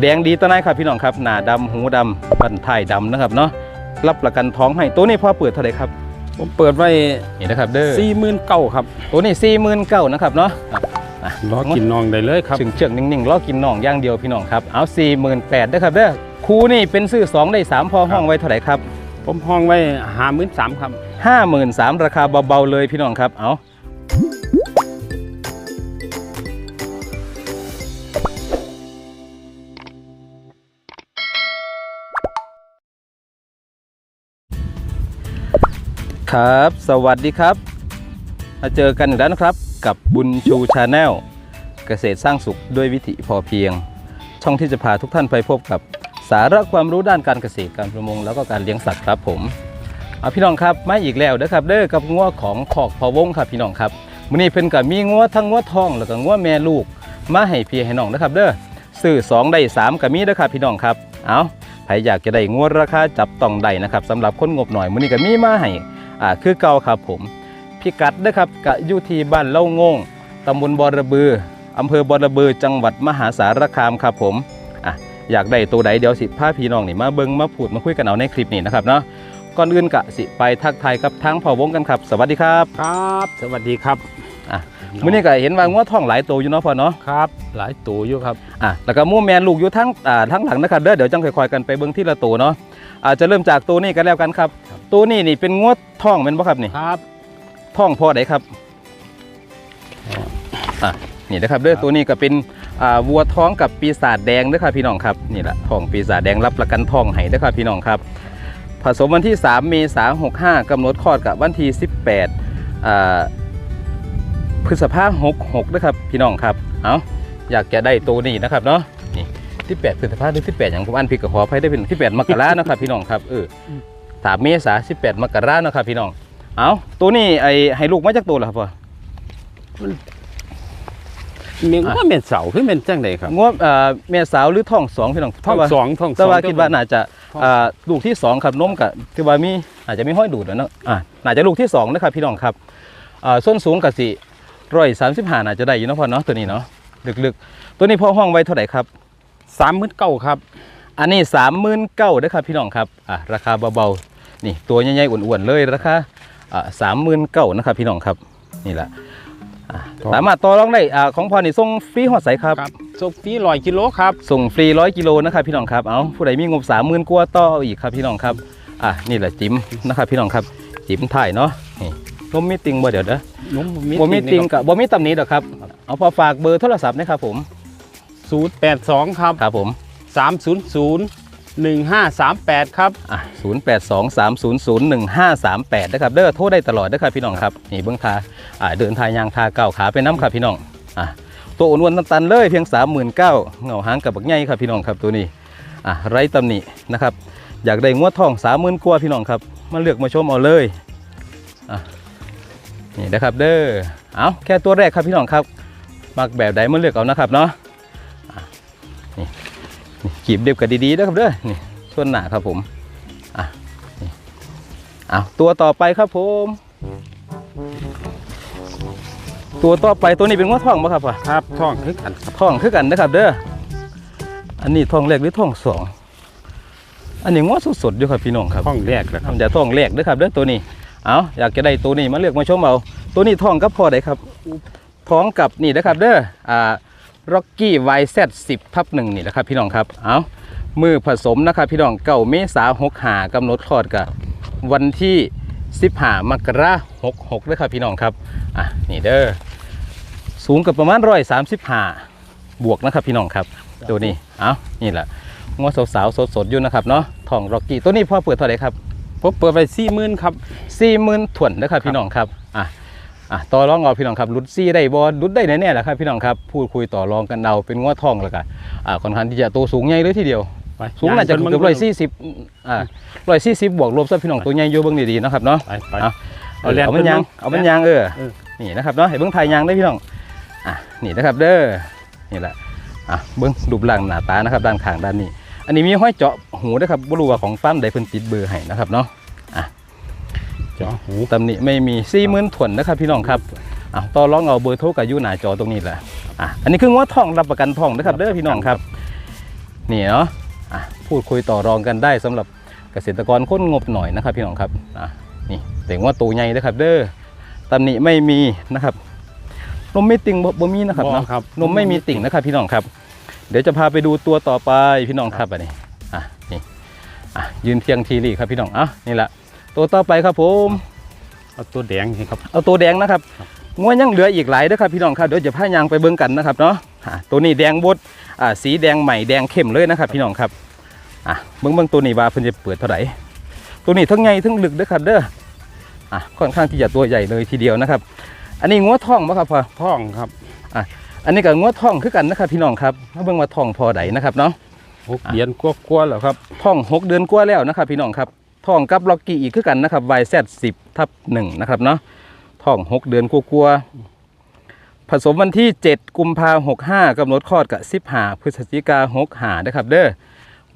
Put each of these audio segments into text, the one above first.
แดงดีตัวไหนครับพี่น้องครับหน้าดำหูดำบันท้ายดำนะครับเนาะรับประกันท้องให้ตัวนี้พ่อเปิดเท่าไหร่ครับ ผมเปิดไว้นี่นะครับเด้อสี่หมื่นเก้าครับ ตัวนี้สี่หมื่นเก้านะครับเนาะอะรอกินนองได้เลยครับเชิงเชือกๆนิ่งๆล้อกินน่องอย่างเดียวพี่น้องครับเอาสี่หมื่นแปดนะครับเด้อครูนี่เป็นซื้อสองได้สามพอห้องไว้เท่าไหร่ครับ ผมห้องไว้ห้าหมื่นสามครับห้าหมื่นสามราคาเบาๆเลยพี่น้องครับเอา ครับ สวัสดีครับ มาเจอกันอีกแล้วนะครับ กับบุญชูชาแนลเกษตรสร้างสุขด้วยวิถีพอเพียง ช่องที่จะพาทุกท่านไปพบกับสาระความรู้ด้านการเกษตรการประมงแล้วก็การเลี้ยงสัตว์ครับผมเอาพี่น้องครับมาอีกแล้วนะครับ เด้อกับงัวของขอกพอวงครับพี่น้องครับมื้อนี้เพิ่นก็มีงัวทั้งงัวทองแล้วก็งัวแม่ลูก มาให้พี่ให้น้องนะครับ เด้อซื้อ2ได้3ก็มีเด้อครับพี่น้องครับเอาใครอยากจะได้งัวราคาจับต้องได้นะครับสำหรับคนงบหน่อยมื้อนี้ก็มีมาให้ อ่าคือเก่าครับผมพิกัดเด้อครับก็อยู่ที่บ้านเล่าโงงตำบลบอระบืออำเภอบอระบือจังหวัดมหาสารคามครับผมอะอยากได้ตัวใดเดี๋ยวสิพาพี่น้องนี่มาเบิ่งมาพูดมาคุยกันเอาในคลิปนี้นะครับเนาะก่อนอื่นกะสิไปทักทายกับทั้งพ่อวงกันครับ สวัสดีครับครับ สวัสดีครับอะมื้อนี้ก็เห็นว่างัวท้องหลายตัวอยู่เนาะพ่อเนาะครับ หลายตัวอยู่ครับอะแล้วก็หมู่แมนลูกอยู่ทั้งอ่าทั้งหลังนะครับเด้อเดี๋ยวจังค่อยๆกันไปเบิ่งที่ละตัวเนาะอาจจะเริ่มจากตัวนี้กันแล้วกันครับครับ ตัวนี้นี่เป็นงัวท้องแม่นบ่ครับนี่ครับท้องพ่อใดครับอะนี่นะครับเด้อครับตัวนี้ก็เป็นอ่าวัวท้องกับปีศาจแดงเด้อครับพี่น้องครับนี่แหละท้องปีศาจแดงรับประกันท้องให้เด้อครับพี่น้องครับ ผสมวันที่ 3 เมษายน65กำหนดคลอดกับวันที่ 18อ่าพฤษภาคม66นะครับพี่น้องครับ เอาอยากจะได้ตัวนี้นะครับเนาะ นี่ที่8พฤษภาคมหรือ18อย่างผมอันผิดกับขออภัยได้เป็นที่8มกรานะครับพี่น้องครับเออ สามเมษายน18มกรานะครับพี่น้อง เอาตัวนี้ไอให้ลูกมาจากตัวเหรอครับพ่อเมียงอะว่าเมียนเสาคือเมียนจังไดครับงวเอ่อแม่สาวหรือท้องสองพี่น้องท้องแต่ว่าสองท้องสองแต่ว่าคิดว่าน่าจะท้องอ่าลูกที่สองครับนมกับคือว่ามีอาจจะมีห้อยดูดแล้วเนาะอ่าน่าจะลูกที่สองนะครับพี่น้องครับอ่าส้นสูงกับสิร้อยสามสิบห้าน่าจะได้อยู่เนาะพ่อเนาะตัวนี้เนาะลึกๆ ตัวนี้พ่อห้องไว้เท่าไหร่ครับสามหมื่นเก้าครับ อันนี้สามหมื่นเก้านะครับพี่น้องครับอ่าราคาเบาๆนี่ตัวใหญ่ๆอ้วนๆเลยราคาอ่าสามหมื่นเก้านะครับพี่น้องครับนี่แหละอ่าครับสามารถต่อรองได้อ่าของพ่อนี่ส่งฟรีหอดใสครับ ครับส่งฟรีร้อยกิโลครับ ส่งฟรีร้อยกิโลนะครับพี่น้องครับเอาผู้ใดมีงบสามหมื่นกว่าต่อเอาอีกครับพี่น้องครับอะนี่แหละจิ๋มนะครับพี่น้องครับจิ๋มถ่ายเนาะนี่นมมีติงบ่เดี๋ยวเด้อ นุ่มบ่มีติงกับบ่มีตำหนี้ดอกครับ เอาพอฝากเบอร์โทรศัพท์นะครับผม ศูนย์แปดสองครับ ครับผม สามศูนย์ศูนย์หนึ่งห้าสามแปดครับ อะ0 8 2 3 0 0 1 5 3 8นะครับเด้อโทรได้ตลอดนะครับพี่น้องครับนี่เบื้องทาอ่าเดินทางยางทาเก้าขาไปน้ำครับพี่น้องอะตัวอ้วนๆตันๆเลยเพียง 39,000เหงาหางกับบักใหญ่ครับพี่น้องครับตัวนี้อะไร้ตำหนินะครับอยากได้งวดทอง30,000กว่าพี่น้องครับมาเลือกมาชมเอาเลยอะนี่นะครับเด้อเอาแค่ตัวแรกครับพี่น้องครับมักแบบใดมาเลือกเอานะครับเนาะ กีบเดียบกันดีๆนะครับเด้อนี่ส่วนหน้าครับผมอะนี่เอาตัวต่อไปครับผม ตัวต่อไปตัวนี้เป็นงวดทองปะครับพ่อครับท้องคือกันครับทองคือกันนะครับเด้ออันนี้ทองแรกหรือทองสองอันนี้งวดสดๆอยู่ครับพี่น้องครับท้องแรกแล้วครับทำจากทองแรกเด้อครับเด้อตัวนี้เอาอยากจะได้ตัวนี้มาเลือกมาชมเอาตัวนี้ทองกับพอได้ครับท้องกับนี่นะครับเด้ออ่า ร็อกกี้ไวเซตสิบทับหนึ่งนี่แหละครับพี่น้องครับเอามือผสมนะครับพี่น้องเก่าเมษาหกหากำหนดคลอดกับวันที่สิบหามกราหกหกด้วยครับพี่น้องครับอะนี่เด้อสูงกับประมาณร้อยสามสิบหาบวกนะครับพี่น้องครับตัวนี้เอานี่แหละงวสาวๆสดๆอยู่นะครับเนาะทองร็อกกี้ตัวนี้พ่อเปิดเท่าไหร่ครับผมเปิดไปสี่หมื่นครับสี่หมื่นถ่วนนะครับพี่น้องครับอะ อะต่อรองเอาพี่น้องครับรุดซี่ได้บอรุดได้แน่ๆแหละครับพี่น้องครับพูดคุยต่อรองกันเอาเป็นงวดทองแล้วกันอ่าค่อนข้างที่จะตัวสูงใหญ่เลยทีเดียวไปสูงน่าจะเกือบร้อยสี่สิบอ่าร้อยสี่สิบบวกรวมซะพี่น้องตัวใหญ่อยู่เบื้องดีๆเนาะครับเนาะไปไปเอาเอาแลนเอามันยางเพิ่นเนาะเอามันยางเออเออนี่นะครับเนาะให้เบื้องไทยยางได้พี่น้องอะนี่นะครับเด้อนี่แหละอะเบื้องรูปร่างหน้าตานะครับด้านข้างด้านนี้ อันนี้มีห้อยเจาะหูนะครับบรูว่าของฟ้าร์มใดเพิ่นติดเบอร์ให้นะครับเนาะเจาะหู ตำหนิไม่มีสี่หมื่นถ่วนนะครับพี่น้องครับอะต่อรองเอาเบอร์โทรกับอยูหน้าจอตรงนี้แหละอะอันนี้คือว่าทองรับประกันทองนะครับเด้อพี่น้องครับนี่เนาะอะพูดคุยต่อรองกันได้สำหรับเกษตรกรค้นงบหน่อยนะครับ พี่น้องครับอะนี่แต่ว่าตัวใหญ่นะครับ เด้อตำหนิไม่มีนะครับนมไม่ติ่งบ่บ่มีนะครับบ่เนาะครับนมไม่มีติ่งนะครับ พี่น้องครับ เดี๋ยวจะพาไปดูตัวต่อไปพี่น้องครับอันนี้อะนี่อะยืนเทียงทีรีครับพี่น้องอะนี่แหละ ตัวต่อไปครับผมเอาตัวแดงนี่ครับ เอาตัวแดงนะครับงวยังเหลืออีกหลายเด้อครับพี่น้องครับเดี๋ยวจะพายางไปเบิ่งกันนะครับเนาะอะตัวนี้แดงบดอ่าสีแดงใหม่แดงเข้มเลยนะครับ พี่น้องครับอะเบิ่งเบิ่งตัวนี้ว่าเพิ่นจะเปิดเท่าไหร่ตัวนี้ทั้งใหญ่ทั้งลึกเด้อครับเด้ออะค่อนข้างที่จะตัวใหญ่เลยทีเดียวนะครับ อันนี้งัวทองบ่ครับพ่อท่องครับอันนี้ก็งัวทองคือกันนะครับ พี่น้องครับมาเบิ่งว่าทองพอใดนะครับเนาะหกเดือนกว่าๆแล้วครับท่อง6เดือนกว่าแล้วนะครับ พี่น้องครับ ท่องกับล็อกกี้อีกคือกันนะครับ YZ10 ทับ1นะครับเนาะท่อง6เดือนกว่าๆผสมวันที่ 7 กุมภาหกห้ากำหนดคลอดกับ15พฤศจิกาหกหานะครับเด้อ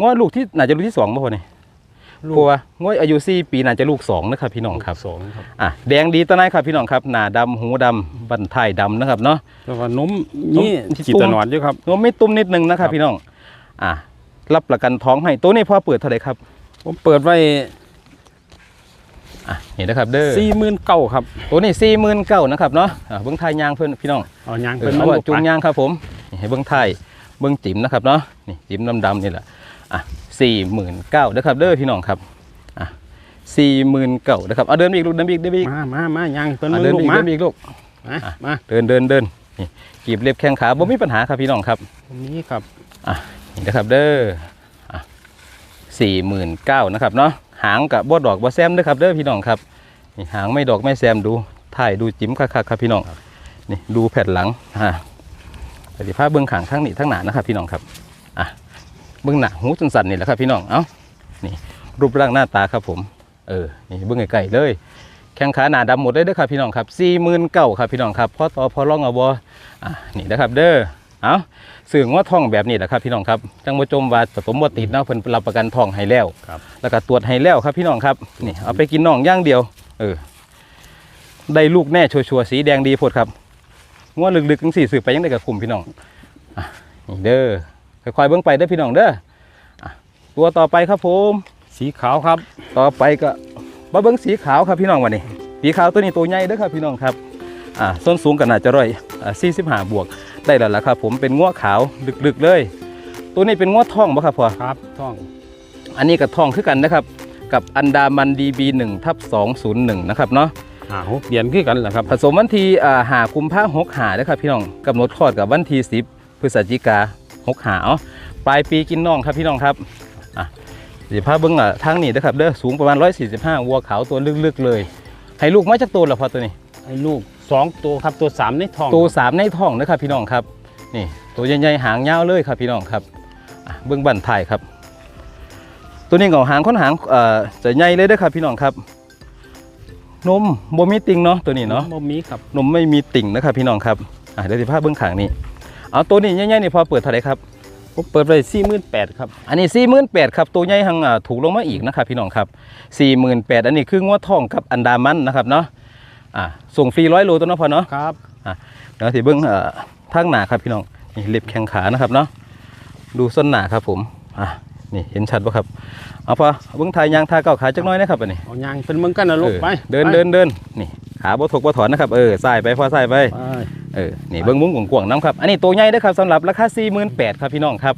งวลูกที่น่าจะลูกที่2บ่พอนี่ลูกเพราะว่างวอายุ4ปีน่าจะลูก2นะครับพี่น้องครับสองครับอะแดงดีตะไนครับพี่น้องครับหน้าดำหูดำบันท้ายดำนะครับเนาะแต่ว่านมนี่ที่ขีดตุ้มตะหนอนอยู่ครับนมไม่ตุ้มนิดนึงนะครับครับพี่น้องอะรับประกันท้องให้ตัวนี้พอเปิดเท่าไหร่ครับ ผมเปิดไว้ อะนี่นะครับเด้อสี่หมื่นเก้าครับตัวนี้สี่หมื่นเก้านะครับเนาะอ่าเบิ้งไทยยางเพื่อนพี่น้องเอายางเอเป็อนเอามันว่าลูกจุงปลายางครับผมนี่ให้เบิ้งไทยเบิ้งจิ๋มนะครับเนาะนี่จิ๋มดำๆนี่แหละอะสี่หมื่นเก้านะครับเด้อพี่น้องครับอะสี่หมื่นเก้านะครับเอาเดินไปอีกลูกเดินไปอีกเดินไปอีกมามามายังเป็นอะมันเดินลูไปกอีกมาเดินไปอีกลูกมาอะมาเดินเดินเดินนี่กีบเล็บแข้งขาบ่มีปัญหาครับพี่น้องครับตรงนี้ครับนี่นะครับเด้ออะสี่หมื่นเก้านะครับเนาะ หางกับบดดอกบอแซมเด้อครับเด้อพี่น้องครับนี่หางไม่ดอกไม่แซมดูถ่ายดูจิ้มคักๆครับพี่น้องนี่ดูแผ่นหลังอ่าปฏิภาพเบื้องขางทั้งนี้ทั้งหนานะครับพี่น้องครับอะเบื้องหน้าหูสันๆนี่แหละครับพี่น้องเอ้านี่รูปร่างหน้าตาครับผม เออนี่เบื้องไกลๆเลยแข้งขาหนาดำหมดเลยเด้อครับพี่น้องครับสี่หมื่นเก้าครับพี่น้องครับพอต่อพอร่องเอาบออะนี่นะครับเด้อ เอ้าสื่อว่าทองแบบนี้แหละครับพี่น้องครับจังบ่จมว่าผสมบ่ติดเนาะเพิ่นรับประกันทองให้แล้วครับแล้วก็ตรวจให้แล้วครับพี่น้องครับนี่เอาไปกินน่องอย่างเดียว เออ ได้ลูกแน่ชัวร์ๆสีแดงดีโพดครับงวดลึกๆจังสี่สืบไปยังได้กับคุมพี่น้องอะนี่เด้อค่อยๆเบิ่งไปเด้อพี่น้องเด้ออะตัวต่อไปครับผม สีขาวครับ ต่อไปก็มาเบิ้งสีขาวครับพี่น้องวันนี้ สีขาวตัวนี้ตัวใหญ่เด้อครับพี่น้องครับอ่าส้นสูงกันน่าจะร้อยอ่า45บวก ได้แล้วล่ะครับ ผมเป็นง้วขาวลึกๆเลย ตัวนี้เป็นง้วทองบ่ครับพ่อครับท่อง อันนี้กับทองคือกันนะครับ กับอันดามันดีบีหนึ่งทับสองศูนย์หนึ่งนะครับเนาะหาหกเดือนคือกันแหละครับผสมวันที่อ่าหากุมภาหกหานะครับพี่น้องกำหนดคลอดกับวันที่สิบพฤศจิกาหกหาเอาปลายปีกินน่องครับพี่น้องครับอะสิพาเบิ้งอะทางนี้นะครับเด้อสูงประมาณ 145 วัวขาวตัวลึกๆเลย ให้ลูกมาจากตัวละพอตัวนี้ไอ้ลูก สองตัวครับตัวสามในท้องตัวสามในท้องนะครับพี่น้องครับนี่ตัวใหญ่ๆหางยาวเลยครับพี่น้องครับอะเบื้องบันถ่ายครับ ตัวนี้ของหางค่อนหางเอ่อจะใหญ่เลยเด้อครับพี่น้องครับนมบ่มีติ่งเนาะตัวนี้เนาะบ่มีครับนมไม่มีติ่งนะครับพี่น้องครับอะเดี๋ยวสิพาเบื้องขางนี้เอาตัวนี้ใหญ่ๆนี่พอเปิดเท่าไหร่ครับผมเปิดไว้สี่หมื่นแปดครับ อันนี้สี่หมื่นแปดครับ ตัวใหญ่หังอ่าถูกลงมาอีกนะครับพี่น้องครับสี่หมื่นแปดอันนี้คืองวดทองกับอันดามันนะครับเนาะ อะส่งฟรีร้อยโลตัวเนาะพอเนาะครับเดี๋ยวสิเบิ้งเอ่อทางหนาครับพี่น้องนี่เล็บแข้งขานะครับเนาะดูส้นหนาครับผมอะนี่เห็นชัดปะครับเอาพอเบิ้งทายยางทาเก้าขาจักหน้อยนะครับอันนี้เอายางเป็นเมืองกันนะลูกเออไปเดินไปเดินเดินนี่ขาบ่ถกบ่ถอนนะครับเออสายไปพอสายไปไปเออนี่เบิ้งมุ้งกวางๆน้ำครับอันนี้ตัวใหญ่เด้อครับสำหรับราคา4 8 0 0 0ครับพี่น้องครับ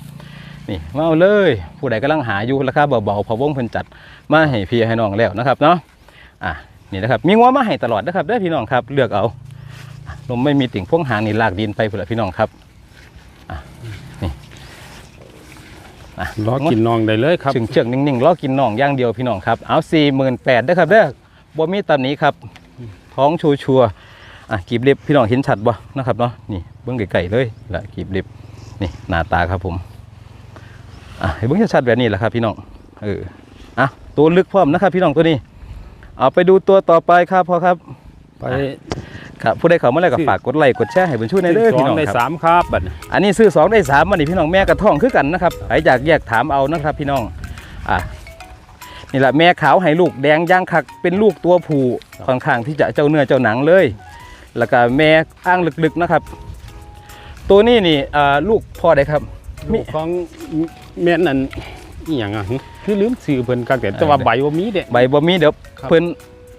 นี่มาเอาเลย ผู้ใดกำลังหาอยู่ราคาเบาๆพอวงเพิ่นจัดมาให้พี่ให้น้องแล้วนะครับเนาะอะ นี่นะครับมีงัวมาให้ตลอดนะครับเด้อพี่น้องครับเลือกเอานมไม่มีติ่งพวงหางนี่ลากดินไปพุ่นละพี่น้องครับอะรอกินนองได้เลยครับเชิงเชิงๆนิ่งๆล้อกินน่องอย่างเดียวพี่น้องครับเอา4 8 0 0 0ได้อครับเด้อบ่มีตำหนี้ครับท้องชัวชัวร์ๆอะกีบเล็บพี่น้องเห็นชัดบ่นะครับเนาะนี่เบิ้งไก่ๆเลยละกีบเล็บนี่หน้าตาครับผมอะให้เบิ้งชัดๆแบบนี้แหละครับพี่น้องเอออะตัวลึกพร้อมนะครับพี่น้องตัวนี้ เอาไปดูตัวต่อไปครับพ่อครับ ไปครับผู้ใดเข้ามาแล้วก็ฝากกดไลค์กดแชร์ให้บุญช่วยในอยเด้อสอพี่งน้องได้ครับสามครับบัดนี้อันนี้ซื้อสองได้สามมันนี่พี่น้องแม่กระท่องคือกันนะครับใครอยากแยกถามเอานะครับพี่น้องอะนี่แหละแม่ขาวให้ลูกแดงย่างคักเป็นลูกตัวผู้ค่อนข้างที่จะเจ้าเนื้อเจ้าหนังเลย แล้วก็แม่อ้างลึกๆนะครับ ตัวนี้นี่อ่าลูกพ่อได้ครับลูกของแม่นนั่น อีหยังอะหึคือลืมซื้อเพิ่นกักแต่แต่ว่าใบบ่มีเด้ใบบ่มีเดี๋ยวครับเพิ่น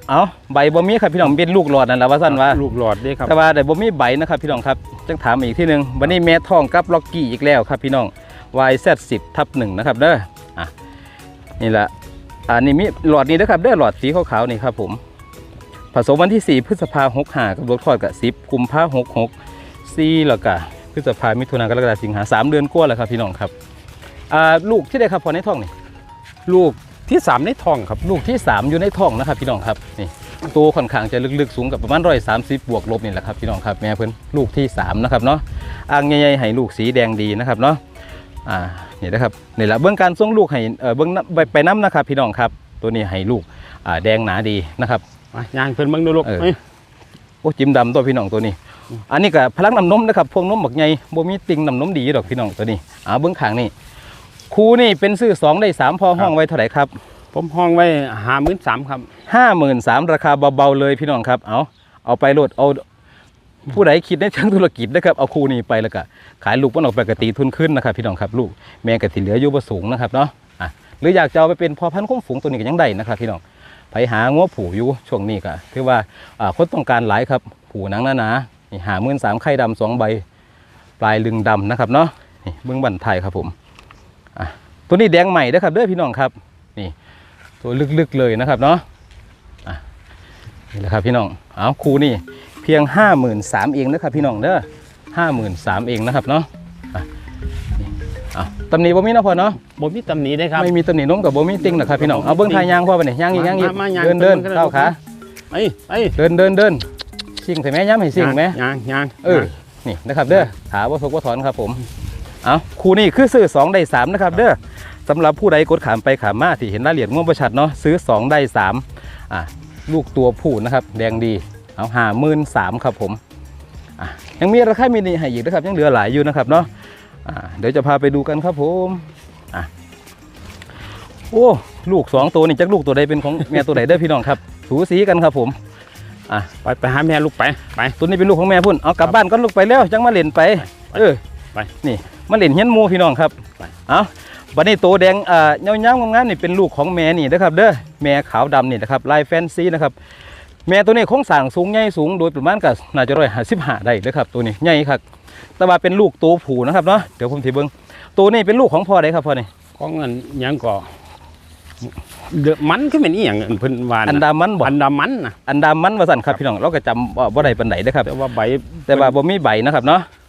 เอาใบบ่มีครับพี่น้องเป็นลูกหลอดนั่นล่ะว่าซั่นว่าลูกหลอดเด้ครับแต่ว่าแต่บ่มีใบนะครับพี่น้องครับจังถามอีกที่หนึงวันนี้แม่ท้องกับล็อกกี้อีกแล้วครับพี่น้อง YZ10 ทับหนึ่งนะครับเด้ออะนี่แหละอันนี้มีหลอดนี้นะครับเด้อหลอดสีขาวๆนี่ครับผม ผสมวันที่ 4 พฤษภาหกหากับรถคลอดกับ10กุมภาหกหกสี่แล้วก็พฤษภามิถุนายนกรกฎาคมสิงหาสามเดือนกว่าแล้วครับพี่น้องครับอ่า ลูกที่ได้ครับพอในท้องนี่ลูกที่สามในท้องครับ ลูกที่ 3 อยู่ในท้องนะครับ พี่น้องครับนี่ตัวค่อนข้างจะลึกๆสูงกับประมาณร้อยสามสิบบวกลบนี่แหละครับพี่น้องครับแม่เพิ่นลูกที่ 3 นะครับเนาะอ่างใหญ่ๆให้ลูกสีแดงดีนะครับเนาะอ่านี่นะครับนี่แหละเบื้องการส่งลูกให้เอ่อเบื้องน้ำไปไปน้ำนะครับพี่น้องครับ ตัวนี้ให้ลูกอ่าแดงหนาดีนะครับมาย่างเพิ่นเบิ่งดูลูกเออเอ้ยโอ้จิ้มดำตัวพี่น้องตัวนี้ อันนี้ก็พลังน้ำนมนะครับพวงนมบักใหญ่บ่มีติ่งน้ำนมดีดอกพี่น้องตัวนี้อ่าเบื้องข้างนี่ ครูนี่เป็นซื้อสองได้สามพอห้องไว้เท่าไหร่ครับ ผมห้องไว้53,000ครับห้าหมื่นสามราคาเบาๆเลยพี่น้องครับ เอาเอาไปโหลดเอาผู้ใดคิดในเชิงธุรกิจนะครับเอาคู่นี้ไปแล้วก็ขายลูกมันออกไปกตีทุนขึ้นนะครับพี่น้องครับลูกแม่กติเหลืออยู่บ่สูงนะครับเนาะอะหรืออยากจะเอาไปเป็นพอพันธุ์คุ้มฝูงตัวนี้ก็ยังได้นะครับพี่น้องไปหางัวผูอยู่ช่วงนี้ก็ถือว่าอ่าคนต้องการหลายครับผูหนังหนาๆนี่หาหมื่นสามไข่ดำสองใบ ปลายลึงดำนะครับเนาะนี่เบื้องบันไทยครับผมอะ ตัวนี้แดงใหม่นะครับเด้อพี่น้องครับนี่ตัวลึกๆเลยนะครับเนาะอะนี่แหละครับพี่น้องเอาครูนี่เพียง 5 3 0 0 0เองนะครับพี่น้องเด้อห้าหมื่นสามเองนะครับเนาะอะนี่เอาตำหนิบ่มีเนาะพ่อเนาะบ่มีตำหนิได้ครับไม่มีตำหนินมกับบ่มีติงนะครับพี่น้องเอาเบิ้งทายยางพ่อไปเนี่ยยางอีกยางอีกมามาย่างเดินเดินเพิ่นก้าวขาไอ้ไอ้เดินเดินเดินสิ่งใส่แม่ย้ำให้สิ่งแม่ย่างย่างเออนี่นะครับเด้อขาว่าทกว่าถอนครับผม เอาครูนี่คือซื้อ2ได้3นะครับเด้อสำหรับผู้ใดกดขามไปขามมาที่เห็นรายละเอียดง่วงประชัดเนาะซื้อ 2 ได้3อะลูกตัวผู้นะครับแดงดีเอาหาหมื่นสามครับผมอะยังมีราคามินิให้อีกนะครับ ยังเหลือหลายอยู่นะครับเนาะอ่าเดี๋ยวจะพาไปดูกันครับผมอะโอ้ลูก2ตัวนี่จักลูกตัวใดเป็นของแม่ตัวใดเด้อพี่น้องครับสูสีกันครับผมไปไปหาแม่ลูกไปไปตัวนี้เป็นลูกของแม่พุ่นเอากลับบ้านก็ลูกไปแล้วจังมาเล่นไปไปเออไปนี่ มาเล่นเฮียนหมูพี่น้องครับไปเอาบัดนี้ตัวแดงอ่าเงาๆงามๆนี่เป็นลูกของแม่นี่นะครับเด้อแม่ขาวดำนี่นะครับลายแฟนซีนะครับแม่ตัวนี้โครงสร้างสูงใหญ่สูงโดยประมาณก็น่าจะร้อยห้าสิบห้าได้เด้อครับตัวนี้ใหญ่ครับแต่ว่าเป็นลูกตัวผู้นะครับเนาะเดี๋ยวผมทีเบิ้งตัวนี้เป็นลูกของพ่อใดครับพ่อนี่ของเงินหยังก็เดอะมันคือเป็นอีหยังเพิ่นว่าอันดามันบ่อันดามันนะอันดามันว่าสั่นครับพี่น้องเราก็จำบ่บ่ได้ปานใดเด้อครับแต่ว่าใบแต่ว่าบ่มีใบนะครับเนาะอะ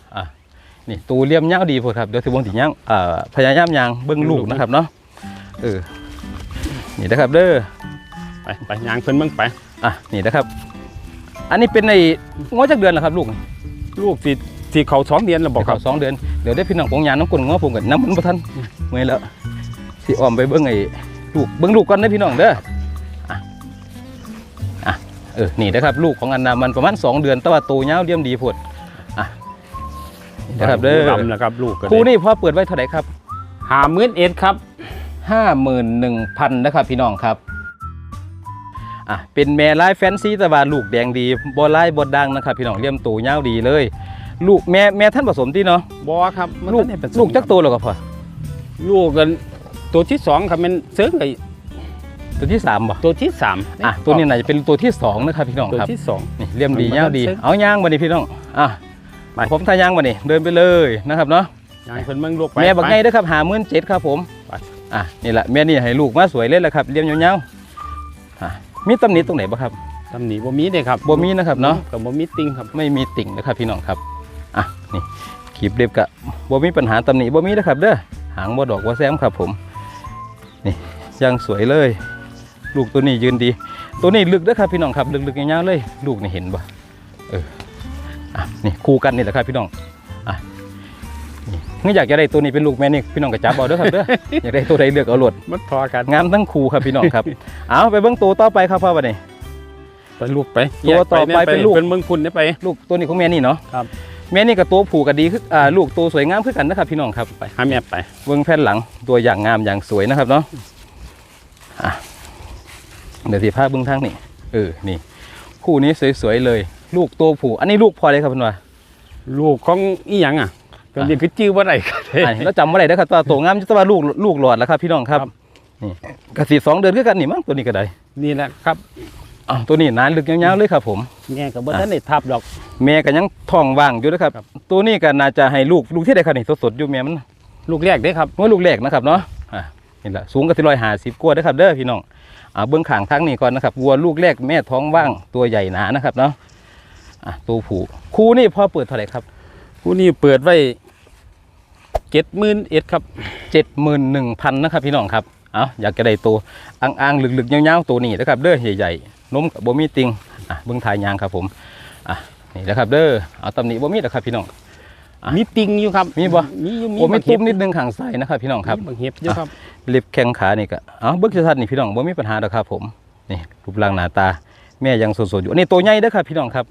นี่ตูเลี่ยมยาวดีพอครับเดี๋ยวถือวงถีย่างเอ่อพยายามยางเบิ้งลูกนะครับเนาะเออนี่นะครับเด้อไปไปย่างเพิ่นเบิ่งไปอะนี่นะครับ อันนี้เป็นในงอจักเดือนเหรอครับลูกลูกที่ที่เขาสองเดือนแล้วบอกคเขารับสองเดือนเดี๋ยวได้พี่น้องของยางน้ำกลนงอผมกันน้ำมันบ่ทันเมื่อยแล้วสิอ้อมไปเบิ้งไอ้ลูกเบิ้งลูกก่อนได้อพี่น้องเด้ออะอะเออนี่นะครับลูกของอันนามันประมาณสองเดือนแต่ว่าโตยาวเลี่ยมดีพดอะ นี่นะครับเด้อดำนะครับลูกก็ครูนี่พอเปิดไว้เท่าไหร่ครับหาหมื่นเอ็ดครับห้าหมื่นหนึ่งพันนะครับพี่น้องครับอะเป็นแม่ลายแฟนซีแตะบานลูกแดงดีบอลายบดดังนะครับพี่น้องเลี่ยมตูเงาวดีเลย ลูกแม่แม่ท่านผสมที่เนาะบอครับมันลูกทันได้ผสมลูกจักตัวแล้วก็พอลูกกันตัวที่สองครับมันเซิร์งไอ้ตัวที่สามบ่ตัวที่สามอะตัวนี้น่าจะเป็นตัวที่สองนะครับพี่น้องตัวครับที่สองนี่เลี่ยมดีมันเงาวดีเส้นเอาย่างมาดิพี่น้องอะ ไปผมทายย่างมาดิเดินไปเลยนะครับเนาะย่างเพิ่นเบิ่งลูกไปแม่บักไปไงเด้อครับหาหมื่นเจ็ดครับผมไปอะนี่แหละแม่นี่ให้ลูกมาสวยเลยแหละครับเลี่ยมยาวๆอะมีตำหนิตรงไหนบ้างครับตำหนิบ่มีเด้ครับบ่มีนะครับเนาะกับบ่มีติงครับไม่มีติ่งนะครับพี่น้องครับอะนี่ขีบเรียบกะบ่มีปัญหาตำหนิบ่มีนะครับเด้อหางบ่ดอกบ่แซมครับผมนี่ยังสวยเลย ลูกตัวนี้ยืนดี ตัวนี้ลึกเด้อครับพี่น้องครับลึกๆยาวๆเลย ลูกนี่เห็นบ่เอออะ นี่คู่กันนี่แหละครับพี่น้องอะนี่ถ้าอยากจะได้ตัวนี้เป็นลูกแม่นี่พี่น้องก็จับเอาเด้อครับเด้ออยากได้ตัวใดเลือกเอาโลดมันพอกันงามทั้งคู่ครับพี่น้องครับ เอาไปเบิ่งตัวต่อไปครับพ่อบัดนี้ไปลูกไปตัวต่อไปแยกเป็นลูกเป็นเมืองพุ่นได้ไป ลูกตัวนี้ของแม่นี่เนาะครับแม่นี่กับตัวผูกับดีคืออ่าลูกตัวสวยงามคือกันนะครับพี่น้องครับไปหาแม่ไปเบื้องแผ่นหลังตัวอย่างงามอย่างสวยนะครับเนาะอะเดี๋ยวทีภาพเบื้องทางนี่เออนี่คู่นี้สวยๆเลย ลูกตัวผูอันนี้ลูกพอเลยครับคุณว่าลูกของอีหยังอะก็ยังคือจื้อบ่ได้ครับ อันนี้เราจำว่าไรได้อครับตัวตัวงามจะว่าลูกลูกหลอดแล้วครับพี่น้องครับครับ นี่กระสีสองเดือนคือกันนี่มั้งตัวนี้ก็ได้นี่แหละครับอ้าวตัวนี้นานลึกยาวๆเลยครับผม แง่ก็บ่ทันได้ทับดอก แม่ก็ยังท้องว่างอยู่นะครับครับตัวนี้ก็น่าจะให้ลูกลูกที่ใดครับนี่สดๆอยู่แม่มันลูกแรกเด้ครับ ว่าลูกแรกนะครับเนาะอะนี่แหละสูงกับที่ร้อยห้าสิบกว่าเด้อครับเด้อพี่น้องอ่าเบื้องขางทั้งนี้ก่อนนะครับวัวลูกแรกแม่ท้องว่างตัวใหญ่หนานะครับเนาะ อะตัวผู้คู่นี่พ่อเปิดเท่าไหร่ครับผู้นี้เปิดไว้เจ็ดหมื่นเอ็ดครับเจ็ดหมื่นหนึ่งพันนะครับพี่น้องครับเอาอยากจะได้ตัวอ่างๆลึกๆยาวๆตัวนี้นะครับ เด้อใหญ่ๆนมกับบ่มีติงอะเบื้องทายยางครับผมอะนี่นะครับเด้อเอาตำหนิบ่มีนะครับพี่น้องอะมีติงอยู่ครับมีบ่มีอยู่โอ้มีบางเห็ตุ้บมนิดนึงข้างซ้ายนะครับพี่น้องครับมีบางเห็บอยู่ครับเล็บแข้งขานี่ก็เอาเบิ้งชัดๆนี่พี่น้องบ่มีปัญหาดอกครับผมนี่รูปร่างหน้าตาแม่ยังสดๆอยู่อันนี้ตัวใหญ่เด้อครับพี่น้องครับ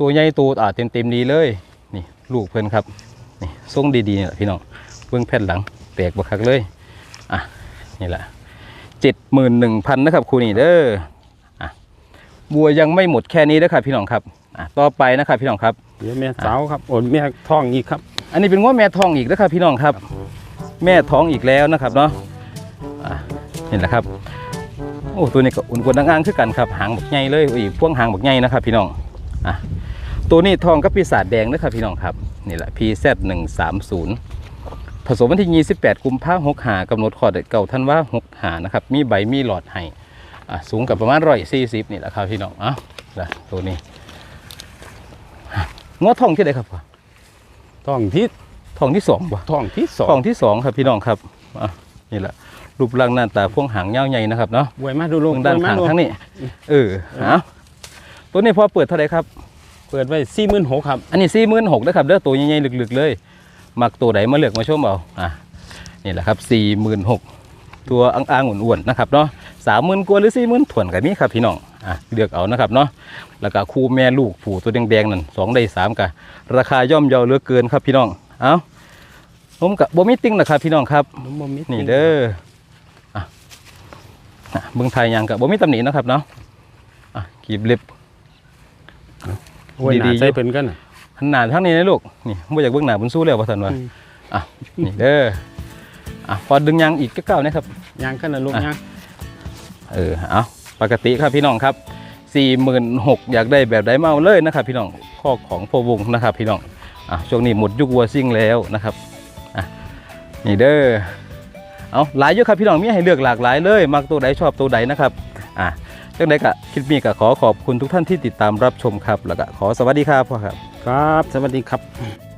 ตัวใหญ่ตัวอ่าเต็มๆดีเลย นี่ลูกเพิ่นครับ นี่ทรงดีๆนี่แหละพี่น้องเบื้องแผ่นหลังแตกบักคักเลย อะ นี่แหละเจ็ดหมื่นหนึ่งพันนะครับครูนี่เด้อ อะ บัวยังไม่หมดแค่นี้เด้อครับพี่น้องครับ อะ ต่อไปนะครับพี่น้องครับเดี๋ยวแม่สาวครับโอนแม่ท้องอีกครับ อันนี้เป็นว่าแม่ท้องอีกนะครับพี่น้องครับ แม่ท้องอีกแล้วนะครับเนาะ อะ นี่แหละครับโอ้ตัวนี้ก็อุ่นกว่าดังอ่างคือกันครับหางบักใหญ่เลยอุ้ยพ่วงหางบักใหญ่นะครับ พี่น้องอะ ตัวนี้ทองกับปีศาจแดงนะครับพี่น้องครับนี่แหละ PZ 1 3 0 ผสมวันที่ 28 กุมภาพันธ์6หากำหนดขอดเก่าท่านว่า6หานะครับ มีใบมีหลอดให้อะสูงกับประมาณ140นี่แหละครับพี่น้องอะนะตัวนี้อะงอทองที่ไหนครับพ่อท้องที่ทองที่สองบ่ท้องที่สองกล่องที่สองครับพี่น้องครับอะนี่แหละรูปร่างหน้าตาพวงหางยาวใหญ่นะครับเนาะบวยมาดูตลรงงด้านบวยมข้างดูทั้งนี้เออเอาตัวนี้พอเปิดเท่าไหร่ครับ เปิดไว้สี่หมื่นหกครับ อันนี้สี่หมื่นหกนะครับเด้อตัวใหญ่ๆลึกๆ เลยมักตัวไหนมาเลือกมาชมเอาอะนี่แหละครับสี่หมื่นหกตัวอ่างๆอ้วนๆนะครับเนาะสามหมื่นกว่าหรือสี่หมื่นถ่วนกับนี้ครับพี่น้องอะเลือกเอานะครับเนาะแล้วก็คู่แม่ลูกผูตัวแดงๆนั่นสองได้สามกับราคาย่อมเยาเหลือเกินครับพี่น้องเอาผมกับโบมิติ้งนะครับพี่น้องครับน้ำบ่มีนี่เด้ออะอะเบิ่งไทยยังกับบ่มีตำหนิเนาะครับเนาะอะกีบเล็บ โอ้ยหดีนาๆใส่เพิ่นกันน่ะหันหน้าทางนี้นะลูกนี่บ่อยากเบิ่งหน้าบนสู้แล้วว่าซั่นว่าอืมอะนี่เด้ออะพอดึงยางอีกก็เก้าวนะครับยางกันนะลูกอะยางเออเอาปกติครับพี่น้องครับ46,000อยากได้แบบใดมาเอาเลยนะครับ พี่น้องข้อของพอวงนะครับ พี่น้องอะช่วงนี้หมดยุควัวซิ่งแล้วนะครับอะนี่เด้อเอาหลายเยอะครับพี่น้องมีให้เลือกหลากหลายเลย มักตัวใดชอบตัวใดนะครับอะ จังใดก็คลิปนี้ก็ขอขอบคุณทุกท่านที่ติดตามรับชมครับ แล้วก็ขอสวัสดีครับพ่อครับ ครับ สวัสดีครับ